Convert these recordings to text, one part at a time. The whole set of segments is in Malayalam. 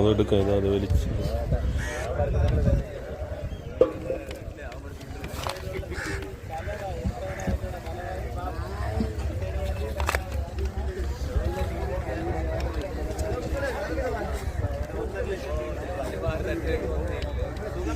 അതെടുക്കാം അത് വലിച്ച്. ഒരാൾ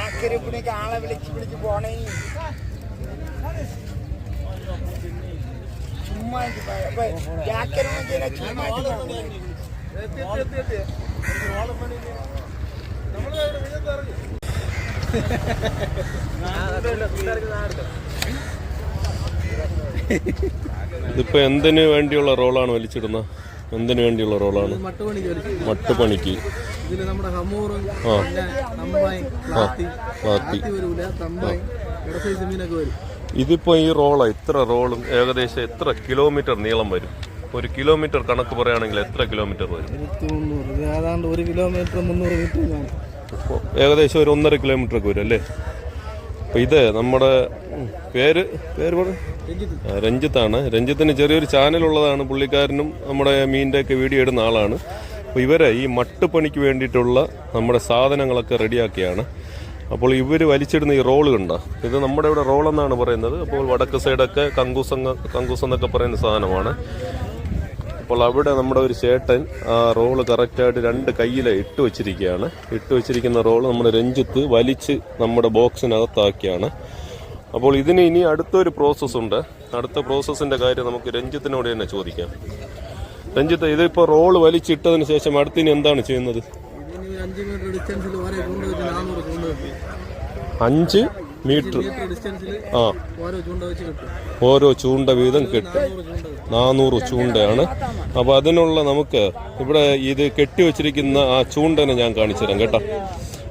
ആക്കരിപ്പിണിക്ക് ആളെ വിളിച്ച് വിളിച്ച് പോണേ. ചുമ്മാ ആക്കരിപ്പിണിക്ക് ചുമ്മാ ഇത് പോണേ. ഇതിപ്പോ എന്തിനു വേണ്ടിയുള്ള റോളാണ് വലിച്ചിടുന്നത്? എന്തിനു വേണ്ടിയുള്ള റോളാണ്? മട്ടുപണിക്ക് ഇതിപ്പോ ഈ റോള ഇത്ര റോളും ഏകദേശം എത്ര കിലോമീറ്റർ നീളം വരും? ഒരു കിലോമീറ്റർ കണക്ക് പറയുകയാണെങ്കിൽ എത്ര കിലോമീറ്റർ വരും? ഏതാണ്ട് ഒരു കിലോമീറ്റർ മുന്നൂറ് മീറ്റർ ഏകദേശം ഒരു ഒന്നര കിലോമീറ്റർ ഒക്കെ വരും അല്ലേ? അപ്പം ഇത് നമ്മുടെ പേര് പേര് പറ. രഞ്ജിത്താണ്. രഞ്ജിത്തിന് ചെറിയൊരു ചാനലുള്ളതാണ്. പുള്ളിക്കാരനും നമ്മുടെ മീനിന്റെ ഒക്കെ വീഡിയോ ഇടുന്ന ആളാണ്. അപ്പോൾ ഇവരെ ഈ മട്ടുപണിക്ക് വേണ്ടിയിട്ടുള്ള നമ്മുടെ സാധനങ്ങളൊക്കെ റെഡിയാക്കിയാണ്. അപ്പോൾ ഇവർ വലിച്ചിടുന്ന ഈ റോൾ കണ്ട? ഇത് നമ്മുടെ ഇവിടെ റോളെന്നാണ് പറയുന്നത്. അപ്പോൾ വടക്ക് സൈഡൊക്കെ കങ്കൂസ് കങ്കൂസ് എന്നൊക്കെ പറയുന്ന സാധനമാണ്. അപ്പോൾ അവിടെ നമ്മുടെ ഒരു ചേട്ടൻ ആ റോൾ കറക്റ്റായിട്ട് രണ്ട് കയ്യിൽ ഇട്ട് വെച്ചിരിക്കുകയാണ്. ഇട്ട് വെച്ചിരിക്കുന്ന റോൾ നമ്മുടെ രഞ്ജിത്ത് വലിച്ച് നമ്മുടെ ബോക്സിനകത്താക്കിയാണ്. അപ്പോൾ ഇതിന് ഇനി അടുത്തൊരു പ്രോസസ്സ് ഉണ്ട്. അടുത്ത പ്രോസസ്സിന്റെ കാര്യം നമുക്ക് രഞ്ജിത്തിനോട് തന്നെ ചോദിക്കാം. രഞ്ജിത്ത് ഇതിപ്പോൾ റോൾ വലിച്ചിട്ടതിന് ശേഷം അടുത്തിനി എന്താണ് ചെയ്യുന്നത്? അഞ്ച് മീറ്റർ. കിട്ടും ആ. ഓരോ ചൂണ്ട കിട്ടും. വീതം കിട്ടും. നൂറ് നാനൂറ് ചൂണ്ടയാണ്. അപ്പോൾ അതിനുള്ള നമുക്ക് ഇവിടെ ഇത് കെട്ടിവെച്ചിരിക്കുന്ന ആ ചൂണ്ടനെ ഞാൻ കാണിച്ചു തരാം കേട്ടോ.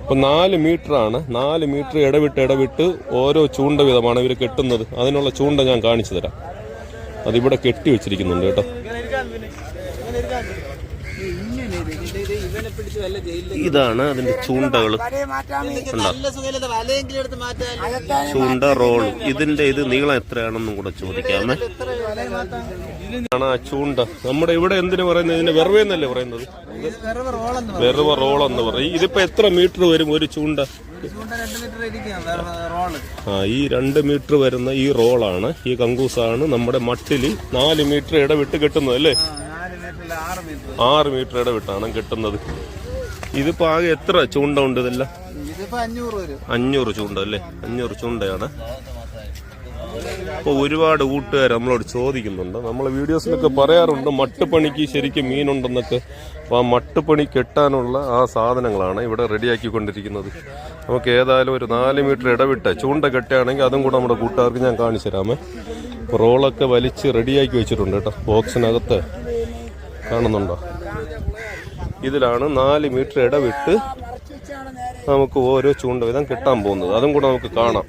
അപ്പോൾ നാല് മീറ്റർ ആണ് നാല് മീറ്റർ ഇടവിട്ട് ഇടവിട്ട് ഓരോ ചൂണ്ട വീതമാണ് ഇവർ കെട്ടുന്നത്. അതിനുള്ള ചൂണ്ട ഞാൻ കാണിച്ചു തരാം. അതിവിടെ കെട്ടി വെച്ചിരിക്കുന്നുണ്ട് കേട്ടോ. ഇതാണ് അതിന്റെ ചൂണ്ടകൾ ചൂണ്ട റോൾ ഇതിന്റെ ഇത് നീളം എത്രയാണെന്നും കൂടെ ചോദിക്കാമേ. ആണ് ആ ചൂണ്ട. നമ്മുടെ ഇവിടെ എന്തിനു പറയുന്നത്? ഇതിന്റെ വെറുവെന്നല്ലേ പറയുന്നത്? വെറുവ റോൾ എന്ന് പറയും ഇതിപ്പോ എത്ര മീറ്റർ വരും ഒരു ചൂണ്ട? ആ ഈ രണ്ട് മീറ്റർ വരുന്ന ഈ റോളാണ്. ഈ കങ്കൂസാണ് നമ്മുടെ മട്ടിൽ നാല് മീറ്റർ ഇടവിട്ട് കെട്ടുന്നത് അല്ലേ? ആറ് മീറ്ററുടെ വിട്ടാണ് കിട്ടുന്നത്. ഇതിപ്പോ ആകെ എത്ര ചൂണ്ട ഉണ്ട് ഇതെല്ലാം? അഞ്ഞൂറ് ചൂണ്ട അല്ലേ? അഞ്ഞൂറ് ചൂണ്ടയാണ്. അപ്പോൾ ഒരുപാട് കൂട്ടുകാർ നമ്മളോട് ചോദിക്കുന്നുണ്ട്. നമ്മൾ വീഡിയോസിലൊക്കെ പറയാറുണ്ട് മട്ടുപണിക്ക് ശരിക്കും മീനുണ്ടെന്നൊക്കെ. അപ്പോൾ ആ മട്ടുപണി കെട്ടാനുള്ള ആ സാധനങ്ങളാണ് ഇവിടെ റെഡിയാക്കിക്കൊണ്ടിരിക്കുന്നത്. നമുക്ക് ഏതായാലും ഒരു നാല് മീറ്റർ ഇടവിട്ട് ചൂണ്ട കെട്ടുകയാണെങ്കിൽ അതും കൂടെ നമ്മുടെ കൂട്ടുകാർക്ക് ഞാൻ കാണിച്ചു തരാമേ. റോളൊക്കെ വലിച്ച് റെഡിയാക്കി വെച്ചിട്ടുണ്ട് കേട്ടോ. ബോക്സിനകത്ത് കാണുന്നുണ്ടോ? ഇതിലാണ് നാല് മീറ്റർ ഇടവിട്ട് നമുക്ക് ഓരോ ചൂണ്ട വിധം കിട്ടാൻ പോകുന്നത്. അതും കൂടെ നമുക്ക് കാണാം.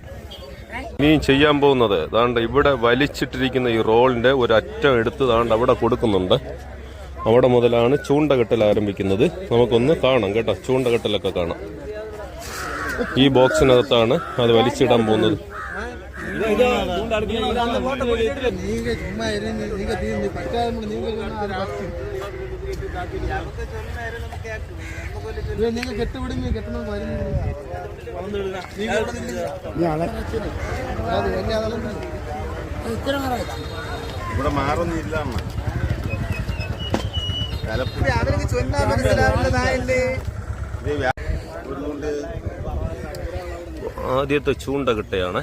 ഇനിയും ചെയ്യാൻ പോകുന്നത് ദാണ്ട് ഇവിടെ വലിച്ചിട്ടിരിക്കുന്ന ഈ റോളിന്റെ ഒരു അറ്റം എടുത്ത് ദാണ്ട് അവിടെ കൊടുക്കുന്നുണ്ട്. അവിടെ മുതലാണ് ചൂണ്ട കെട്ടൽ ആരംഭിക്കുന്നത്. നമുക്കൊന്ന് കാണാം കേട്ടോ. ചൂണ്ട കെട്ടലൊക്കെ കാണാം. ഈ ബോക്സിനകത്താണ് അത് വലിച്ചിടാൻ പോകുന്നത്. ചുമ്മാ നിങ്ങൾ കെട്ടുവിടുങ്ങി കെട്ടണ ഇവിടെ മാറൊന്നുമില്ല ആദ്യത്തെ ചൂണ്ട കിട്ടയാണ്.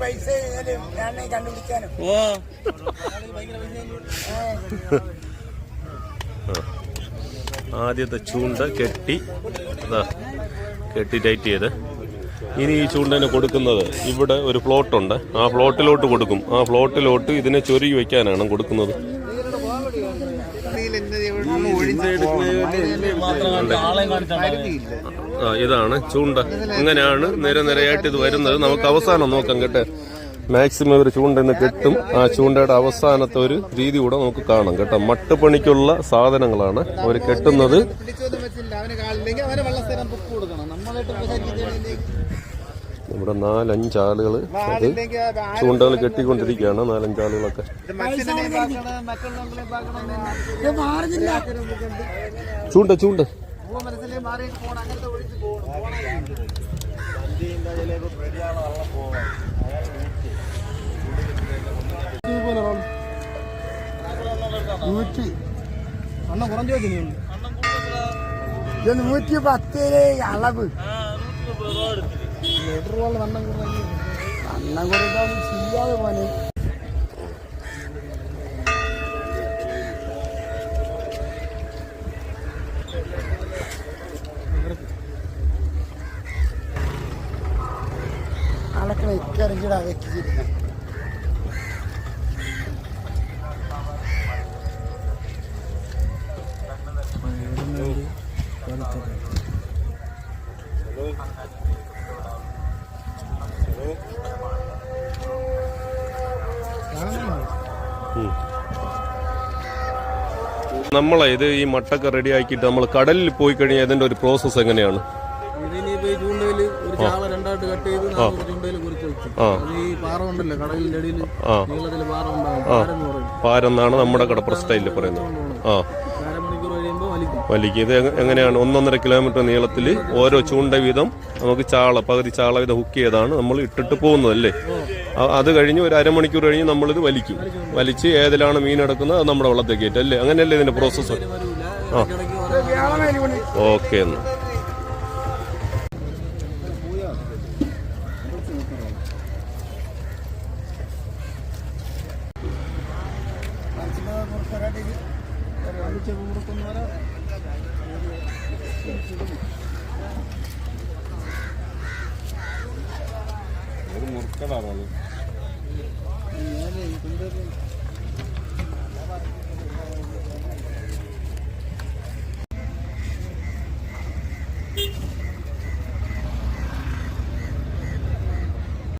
പൈസ കഴിഞ്ഞാലും ഞാൻ കണ്ടുപിടിക്കാനും. ഓ. ആദ്യത്തെ ചൂണ്ട കെട്ടി അതാ കെട്ടി ടൈറ്റ് ചെയ്ത്. ഇനി ഈ ചൂണ്ടനെ കൊടുക്കുന്നത് ഇവിടെ ഒരു പ്ലോട്ട് ഉണ്ട് ആ പ്ലോട്ടിലോട്ട് കൊടുക്കും. ആ പ്ലോട്ടിലോട്ട് ഇതിനെ ചൊരുകി വെക്കാനാണ് കൊടുക്കുന്നത്. ആ ഇതാണ് ചൂണ്ട. ഇങ്ങനെയാണ് നിര നിരയായിട്ട് ഇത് വരുന്നത്. നമുക്ക് അവസാനം നോക്കാം കേട്ടെ. മാക്സിമം ഒരു ചൂണ്ട ഇന്ന് കെട്ടും. ആ ചൂണ്ടയുടെ അവസാനത്തെ ഒരു രീതി കൂടെ നമുക്ക് കാണാം കേട്ടോ. മട്ടുപണിക്കുള്ള സാധനങ്ങളാണ് അവർ കെട്ടുന്നത്. ഇവിടെ നാലഞ്ചാളുകൾ അത് ചൂണ്ടകൾ കെട്ടിക്കൊണ്ടിരിക്കുകയാണ്. നാലഞ്ചാളുകളൊക്കെ ചൂണ്ട ചൂണ്ട. ചൂണ്ട മനസ്സിലെ മാറി പോകണം അങ്ങനത്തെ ഒഴിച്ച് പോകണം നൂറ്റി അണ്ണ കുറഞ്ഞു വെച്ചിട്ടുണ്ട് ഇത് നൂറ്റി പത്തിൽ അളവ്. ലിറ്റർ പോലെ വണ്ണം കുറഞ്ഞു അന്നം കൊടുക്കാൻ ചെയ്യാതെ പോലെ അളക്കണ ഇക്കറിഞ്ഞിടാ വെച്ചിരിക്കണം നമ്മളെ ഇത് ഈ മട്ടൊക്കെ റെഡി ആക്കിയിട്ട് നമ്മൾ കടലിൽ പോയി കഴിഞ്ഞാൽ ഇതിന്റെ ഒരു പ്രോസസ്സ് എങ്ങനെയാണ്? കട്ട് ചെയ്ത് നാനൂറ് ചൂണ്ടയിൽ കുറിച്ച് വെച്ചു അത് ഈ പാറ ഉണ്ടല്ലോ കടലിന്റെ അടിയിൽ ആ. നീളത്തിൽ പാറ ഉണ്ടാകും പറയും. പാരെന്നാണ് നമ്മുടെ കടപ്പുറ സ്റ്റൈലിൽ പറയുന്നത്. ആ. വലിക്കും. ഇത് എങ്ങ- എങ്ങനെയാണ്? ഒന്നൊന്നര കിലോമീറ്റർ നീളത്തിൽ ഓരോ ചൂണ്ട വീതം നമുക്ക് ചാള പകുതി ചാള വീതം ഹുക്ക് ചെയ്താണ് നമ്മൾ ഇട്ടിട്ട് പോകുന്നത് അല്ലേ? അത് കഴിഞ്ഞ് ഒരു അരമണിക്കൂർ കഴിഞ്ഞ് നമ്മളിത് വലിക്കും. വലിച്ച് ഏതിലാണ് മീൻ എടുക്കുന്നത്? അത് നമ്മുടെ വെള്ളത്തേക്ക് ഏറ്റല്ലേ അല്ലേ? അങ്ങനെയല്ലേ ഇതിന്റെ പ്രോസസ്സ് ആ. ഓക്കെ ഓരോ പൊറാട്ടയ്ക്ക് അടിച്ചത് കൊടുക്കുന്നവരെ മുറുക്കടാറുള്ളൂ കൊണ്ടുവരുന്നു